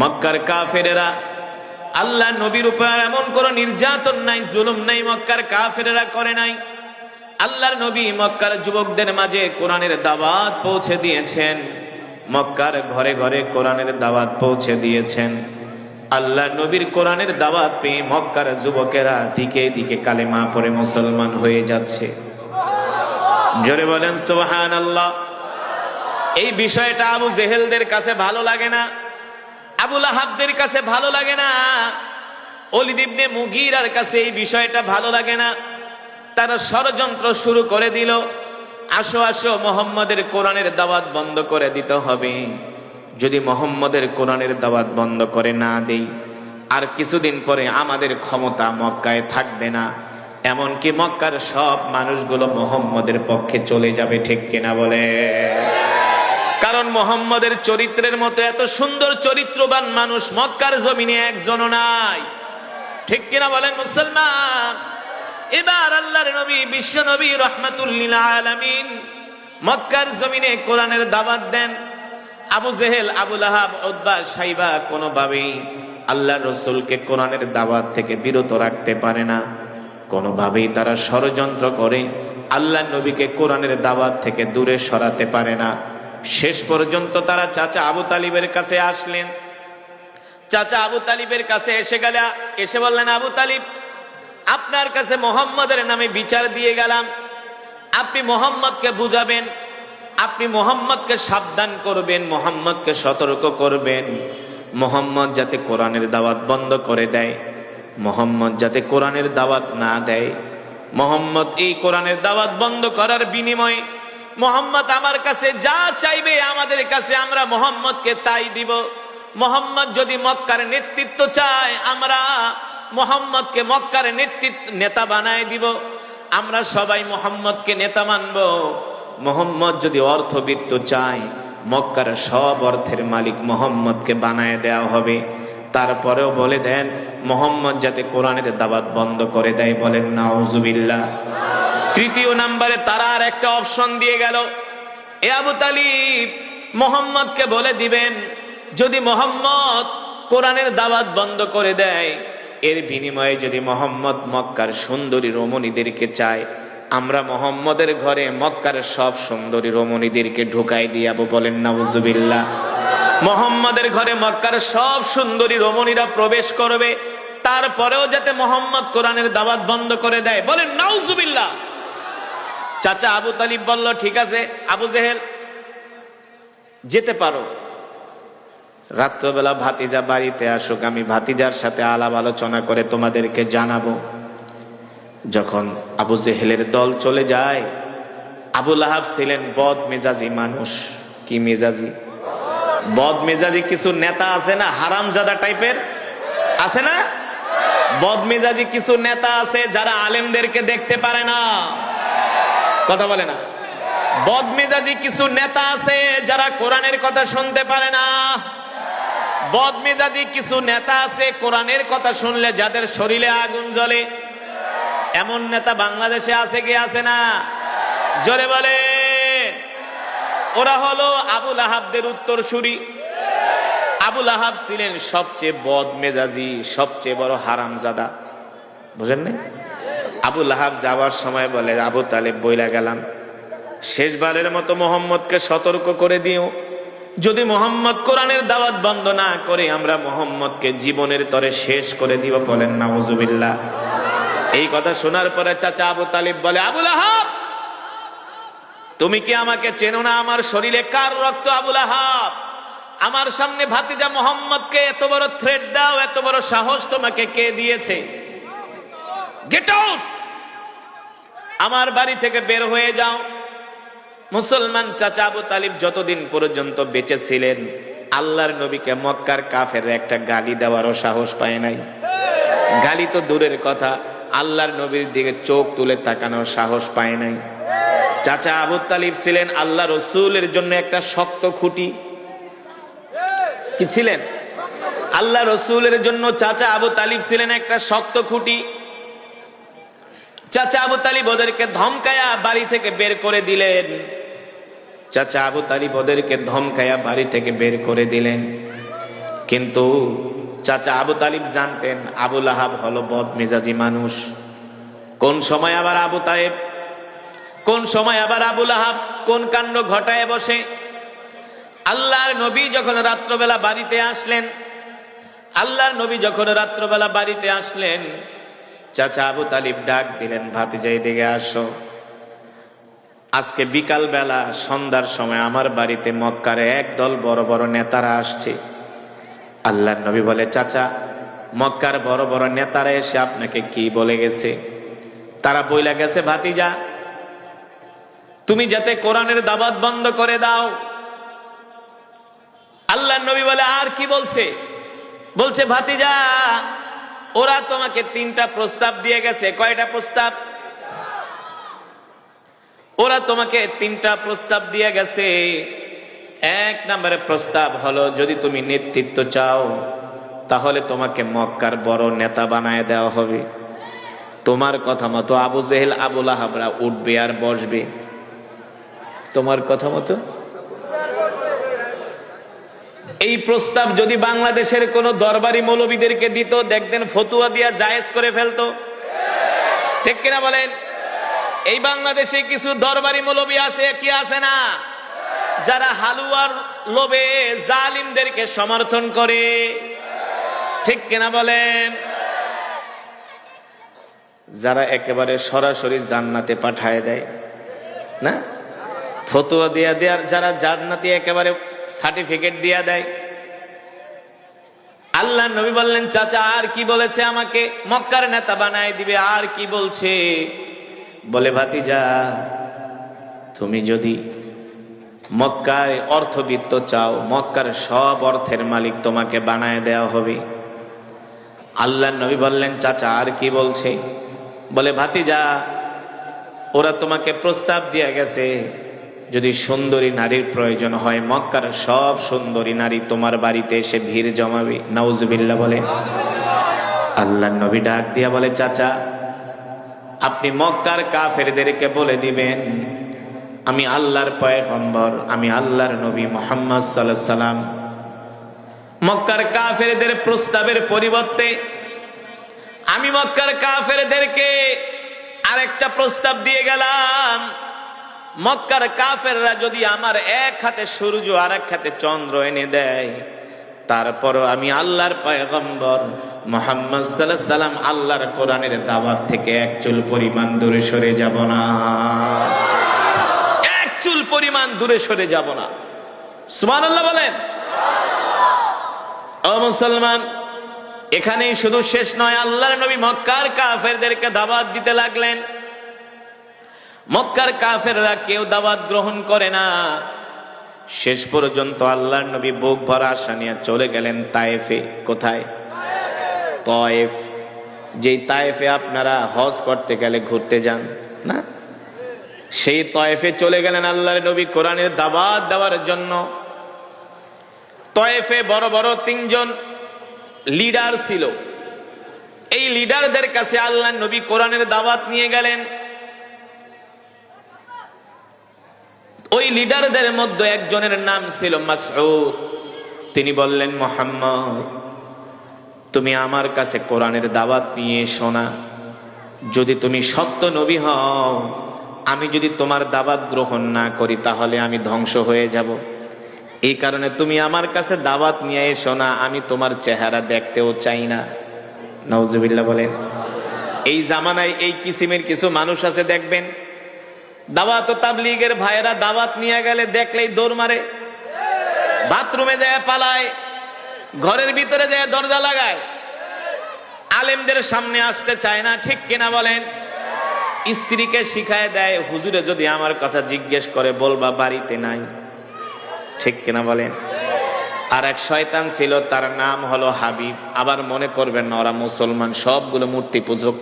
মক্কার কাফেরেরা, আল্লাহ নবীর উপর এমন কোন নির্যাতন নাই, জুলুম নাই মক্কার কাফেরেরা করে নাই। আল্লাহর নবী মক্কার যুবকদের মাঝে কোরআনের দাওয়াত পৌঁছে দিয়েছেন। মক্কার ঘরে ঘরে কোরআনের দাওয়াত পৌঁছে দিয়েছেন। আল্লাহ নবীর কোরআনের দাওয়াত পেয়ে মক্কার যুবকেরা দিকে দিকে কালেমা পরে মুসলমান হয়ে যাচ্ছে। জোরে বলেন সোহান আল্লাহ এই বিষয়টা আবু জেহেলদের কাছে ভালো লাগে না। আবুল আহাবদের কাছে ভালো লাগে না। অলিদিবনে মুগিরার কাছে এই বিষয়টা ভালো লাগে না। তারা ষড়যন্ত্র শুরু করে দিল। আসো আসো, মোহাম্মদের কোরআনের দাওয়াত বন্ধ করে দিতে হবে। যদি মোহাম্মদের কোরআনের দাওয়াত বন্ধ করে না দেই, আর কিছুদিন পরে আমাদের ক্ষমতা মক্কায় থাকবে না। এমনকি মক্কার সব মানুষগুলো মোহাম্মদের পক্ষে চলে যাবে, ঠিক কিনা বলে? কারণ মোহাম্মদের চরিত্রের মতো এত সুন্দর চরিত্রবান মানুষ মক্কার জমিনে একজনও নাই। ঠিক কিনা বলেন মুসলমান? এবার আল্লাহর নবী, বিশ্ব নবী রহমাতুল্লিল মক্কার জমিনে কোরআনের দাওয়াত দেন। আবু জেহেল আবুল আহাব উদ্বা সাইবা কোনোভাবেই আল্লাহ রসুলকে কোরআনের দাবাত থেকে বিরত রাখতে পারে না। কোনোভাবেই তারা ষড়যন্ত্র করে আল্লাহ নবীকে কোরআনের দাওয়াত থেকে দূরে সরাতে পারে না। শেষ পর্যন্ত তারা চাচা আবু তালিবের কাছে আসলেন। চাচা আবু তালিবের কাছে এসে গেলে, এসে বললেন, আবু তালিব, আপনার কাছে মোহাম্মদের নামে বিচার দিয়ে গেলাম। আপনি মোহাম্মদকে বুঝাবেন, আপনি মোহাম্মদকে সাবধান করবেন, মোহাম্মদকে সতর্ক করবেন। মোহাম্মদ যাতে কোরআনের দাওয়াত বন্ধ করে দেয়, মোহাম্মদ যাতে কোরআনের দাওয়াত না দেয়। মোহাম্মদ এই কোরআনের দাওয়াত বন্ধ করার বিনিময়ে মোহাম্মদ আমার কাছে যা চাইবে আমাদের কাছে আমরা মোহাম্মদকে তাই দিব। মোহাম্মদ যদি মক্কার নেতৃত্ব চায়, আমরা মোহাম্মদকে মক্কার নেতৃত্ব নেতা বানায় দিব। আমরা সবাই মোহাম্মদকে নেতা মানব। মোহাম্মদ যদি অর্থবিত্ত চায়, মক্কার সব অর্থের মালিক মোহাম্মদকে বানায় দেওয়া হবে। তারপরেও বলে দেন, মোহাম্মদ যাতে কোরআনের দাবাত বন্ধ করে দেয় বলেন, নাউজুবিল্লাহ। তৃতীয় নাম্বারে তারা আর একটা অপশন দিয়ে গেল। এ আবু তালিব মোহাম্মদকে বলে দিবেন, যদি মোহাম্মদ কোরআনের দাওয়াত বন্ধ করে দেয়, এর বিনিময়ে যদি মোহাম্মদ মক্কার সুন্দরী রমণীদেরকে চায়, আমরা মোহাম্মদের ঘরে মক্কার সব সুন্দরী রমণীদেরকে ঢুকাই দিয়াবো বলেন, নাউজুবিল্লাহ। মোহাম্মদের ঘরে মক্কার সব সুন্দরী রমণীরা প্রবেশ করবে, তারপরেও যাতে মোহাম্মদ কোরআনের দাওয়াত বন্ধ করে দেয়। বলেন, নাউজুবিল্লাহ। চাচা আবু তালিব বলল, ঠিক আছে, আবু জেহেল, যেতে পারো। রাত্রবেলা ভাতিজা বাড়িতে আসুক, আমি ভাতিজার সাথে আলাপ আলোচনা করে তোমাদেরকে জানাব। যখন আবু জেহেলের দল চলে যায় আবুল আহাব ছিলেন বদ মেজাজি মানুষ। কি মেজাজি? বদ মেজাজি কিছু নেতা আছে না, হারামজাদা টাইপের? আছে না? বদ মেজাজি কিছু নেতা আছে যারা আলেমদেরকে দেখতে পারে না। কথা বলে না। বদমেজাজি কিছু নেতা আছে যারা কোরআনের কথা শুনতে পারে না। বদমেজাজি কিছু নেতা আছে কোরআনের কথা শুনলে যাদের শরীরে আগুন জ্বলে। এমন নেতা বাংলাদেশে আছে কি আছে না? জোরে বলে। ওরা হলো আবুল আহাবদের উত্তর সুরি আবুল আহাব ছিলেন সবচেয়ে বদ মেজাজি সবচেয়ে বড় হারামজাদা। বুঝেন নাই? আবুল আহাব যাওয়ার সময় বলে, আবু তালেব বইলা গেলাম। শেষবারের মতো মোহাম্মদকে সতর্ক করে দিও। যদি মোহাম্মদ কোরআনের দাওয়াত বন্ধ না করে, আমরা মোহাম্মদকে জীবনের তরে শেষ করে দিব বলেন না নাউজুবিল্লাহ এই কথা শোনার পরে চাচা আবু তালিব বলে আবুল আহাব তুমি কি আমাকে চেনো না আমার শরীরে কার রক্ত আবুল আহাব আমার সামনে ভাতিজা মোহাম্মদকে এত বড় থ্রেড দাও, এত বড় সাহস তোমাকে কে দিয়েছে? গেট আউট আমার বাড়ি থেকে বের হয়ে যাও। মুসলমান চাচা আবু তালিব যতদিন পর্যন্ত বেঁচে ছিলেন, আল্লাহর নবীকে মক্কার কাফের একটা গালি দেওয়ারও সাহস পায় নাই। গালি তো দূরের কথা, আল্লাহর নবীর দিকে চোখ তুলে তাকানোর সাহস পায় নাই। চাচা আবু তালিব ছিলেন আল্লাহ রসুলের জন্য একটা শক্ত খুঁটি। কি ছিলেন? আল্লাহ রসুলের জন্য চাচা আবু তালিব ছিলেন একটা শক্ত খুঁটি। চাচা আবু তালিব ওদেরকে ধমকায়া বাড়ি থেকে বের করে দিলেন। চাচা আবু তালিব ওদেরকে ধমকায়া বাড়ি থেকে বের করে দিলেন। কিন্তু চাচা আবু তালিব জানতেন আবুল আহাব হলো বদ মেজাজি মানুষ। কোন সময় আবার আবু তায়েব কোন সময় আবার আবুল আহাব কোন কাণ্ড ঘটায় বসে। আল্লাহর নবী যখন রাত্রবেলা বাড়িতে আসলেন, আল্লাহর নবী যখন রাত্রবেলা বাড়িতে আসলেন চাচা আবু তালিব ডাক দিলেন ভাতিজাই দিকে আসো। আজকে বিকাল বেলা সন্ধ্যার সময় আমার বাড়িতে মক্কারে একদল বড় বড় নেতারা আসছে। আল্লাহর নবী বলে, চাচা, মক্কার বড় বড় নেতারা এসে আপনাকে কি বলে গেছে? তারা বইলা গেছে, ভাতিজা, তুমি যাতে কোরআনের দাবাত বন্ধ করে দাও। আল্লাহ নবী বলে, আর কি বলছে? বলছে, ভাতিজা ওরা তোমাকে তিনটা প্রস্তাব দিয়ে গেছে। কয়টা প্রস্তাব? ওরা তোমাকে তিনটা প্রস্তাব দিয়ে গেছে। এক নম্বরের প্রস্তাব হলো, যদি তুমি নেতৃত্ব চাও, তাহলে তোমাকে মক্কার বড় নেতা বানায় দেওয়া হবে। তোমার কথা মতো আবু জেহেল আবুল আহাবরা উঠবে আর বসবে। তোমার কথা মতো এই প্রস্তাব যদি বাংলাদেশের কোন দরবারি মৌলবীদেরকে দিত দেখতেন ফতুয়া দিয়া জায়েজ করে ফেলতো। ঠিক কিনা বলেন? এই বাংলাদেশে কিছু দরবারি মৌলবী আছে, কি আছে না? যারা হালুয়ার লোভে জালিমদেরকে সমর্থন করে। ঠিক কিনা বলেন? যারা একেবারে সরাসরি জান্নাতে পাঠায় দেয়, না? ফতুয়া দিয়া দেয়ার যারা জান্নাতি একেবারে সার্টিফিকেট দিয়া দেয়। আল্লাহ নবী বললেন, চাচা, আর কি বলেছে আমাকে? মক্কার নেতা বানায় দিবে, আর কি বলছে? বলে, ভাতিজা, তুমি যদি মক্কার অর্থবিত্ত চাও, মক্কার সব অর্থের মালিক তোমাকে বানায় দেওয়া হবে। আল্লাহ নবী বললেন, চাচা, আর কি বলছে? বলে, ভাতিজা, ওরা তোমাকে প্রস্তাব দিয়ে গেছে যদি সুন্দরী নারীর প্রয়োজন হয়, মক্কার সব সুন্দরী নারী তোমার বাড়িতে এসে ভিড় জমাবে। নাউজুবিল্লাহ বলে। আল্লাহ নবী ডাক দিয়া বলে, চাচা, আপনি মক্কার কাফেরদেরকে বলে দিবেন, আমি আল্লাহর পয়গম্বর, আমি আল্লাহর নবী মোহাম্মদ সাল্লাহ সাল্লাম মক্কার কাফেরদের প্রস্তাবের পরিবর্তে আমি মক্কার কাফেরদেরকে আরেকটা প্রস্তাব দিয়ে গেলাম। মক্কার কাফেররা যদি আমার এক হাতে সূর্য আর এক হাতে চন্দ্র এনে দেয়, তারপরও আমি আল্লাহর পয়গম্বর মোহাম্মদ সাল্লাহ সাল্লাম আল্লাহর কোরআনের দাওয়াত থেকে এক চুল পরিমাণ দূরে সরে যাব না। এক চুল পরিমাণ দূরে সরে যাব না। সুমান আল্লাহ বলেন। ও মুসলমান, এখানেই শুধু শেষ নয়, আল্লাহর নবী মক্কার কাফেরদেরকে দাওয়াত দিতে লাগলেন। মক্কার কাফেররা কেউ দাওয়াত গ্রহণ করে না। শেষ পর্যন্ত আল্লাহর নবী বুক ভরা আশা নিয়ে চলে গেলেন তায়েফে। কোথায়? তয়েফ। যেই তায়েফে আপনারা হজ করতে গেলে ঘুরতে যান, না? সেই তয়েফে চলে গেলেন আল্লাহর নবী কোরআনের দাওয়াত দেওয়ার জন্য। তয়েফে বড় বড় তিনজন লিডার ছিল। এই লিডারদের কাছে আল্লাহ নবী কোরআনের দাওয়াত নিয়ে গেলেন। ওই লিডারদের মধ্যে একজনের নাম ছিল মাসউদ। তিনি বললেন, মোহাম্মদ, তুমি আমার কাছে কোরআনের দাওয়াত নিয়ে শোনা যদি তুমি সত্য নবী হও, আমি যদি তোমার দাওয়াত গ্রহণ না করি, তাহলে আমি ধ্বংস হয়ে যাব। এই কারণে তুমি আমার কাছে দাওয়াত নিয়ে এসো না, আমি তোমার চেহারা দেখতেও চাই না। নওজুবিল্লাহ বলেন, এই জামানায় এই কিসিমের কিছু মানুষ আছে, দেখবেন? দাওয়াত তাবলিগের ভাইয়েরা দাওয়াত নিয়ে গেলে দেখলেই দৌড় মারে। বাথরুমে যায় পালায়, ঘরের ভিতরে যায় দরজা লাগায়। আলেমদের সামনে আসতে চায় না, ঠিক কিনা বলেন? স্ত্রীকে শিখায় দেয়, হুজুরে, যদি আমার কথা জিজ্ঞেস করে বলবা বাড়িতে নাই। ঠিক কিনা বলেন? আর এক শয়তান ছিল, তার নাম হলো হাবিব। আবার মনে করবেন না, ওরা মুসলমান, সবগুলো মূর্তি পূজক।